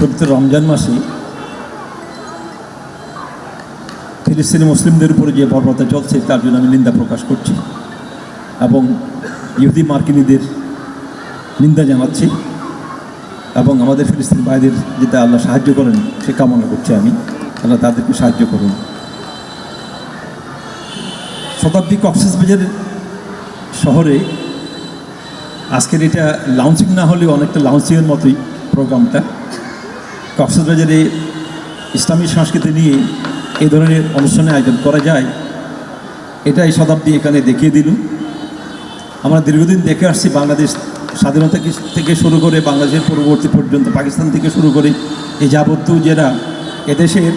পবিত্র রমজান মাসে ফিলিস্তিনি মুসলিমদের উপরে যে বর্বরতা চলছে, তার জন্য আমি নিন্দা প্রকাশ করছি এবং ইহুদি মার্কিনীদের নিন্দা জানাচ্ছি এবং আমাদের ফিলিস্তিনি ভাইদের যেটা আল্লাহ সাহায্য করেন, সে কামনা করছি আমি। আল্লাহ তাদেরকে সাহায্য করুন। শতাব্দী কক্সবাজার শহরে আজকের এটা লাউন্সিং না হলেও অনেকটা লাউন্সিংয়ের মতোই প্রোগ্রামটা কক্সবাজারে ইসলামী সংস্কৃতি নিয়ে এই ধরনের অনুষ্ঠানে আয়োজন করা যায়, এটাই শতাব্দী এখানে দেখিয়ে দিল। আমরা দীর্ঘদিন দেখে আসছি বাংলাদেশ স্বাধীনতা থেকে শুরু করে বাংলাদেশের পূর্ববর্তী পর্যন্ত, পাকিস্তান থেকে শুরু করে এই যাবত্য যারা এদেশের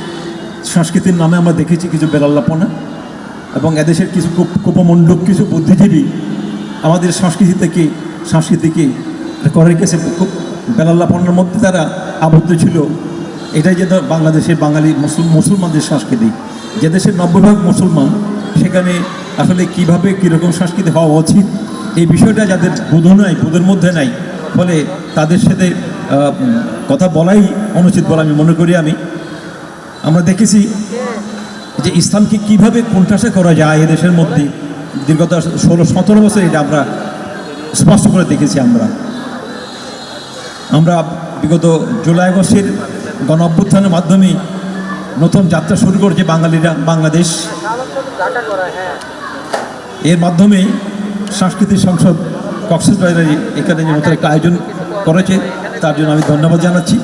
সংস্কৃতির নামে আমরা দেখেছি কিছু বেলাল্লাপনা এবং এদেশের কিছু কুপ- কুপমণ্ডক, কিছু বুদ্ধিজীবী আমাদের সংস্কৃতি থেকে সংস্কৃতিকে করে গেছে খুব বেলাল্লাপনার মধ্যে তারা আবদ্ধ ছিল। এটাই যে বাংলাদেশের বাঙালি মুসল- মুসলমানদের সংস্কৃতি। যে দেশের নব্বই ভাগ মুসলমান, সেখানে আসলে কীভাবে, কীরকম সংস্কৃতি হওয়া উচিত, এই বিষয়টা যাদের বোধ নাই, বোধের মধ্যে নাই, ফলে তাদের সাথে কথা বলাই অনুচিত বলে আমি মনে করি আমি। আমরা দেখেছি যে ইসলামকে কীভাবে কোণঠাসা করা যায় এদেশের মধ্যে, দীর্ঘত ষোলো, সতেরো বছর এটা আমরা স্পষ্ট করে দেখেছি আমরা। আমরা বিগত জুলাই আগস্টের গণ অভ্যুত্থানের মাধ্যমে নতুন যাত্রা শুরু করছে বাঙালিরা, বাংলাদেশ। এর মাধ্যমে সাংস্কৃতিক সংসদ কক্সবাজারে এখানে নতুন একটা আয়োজন করেছে। তার জন্য আমি ধন্যবাদ জানাচ্ছি।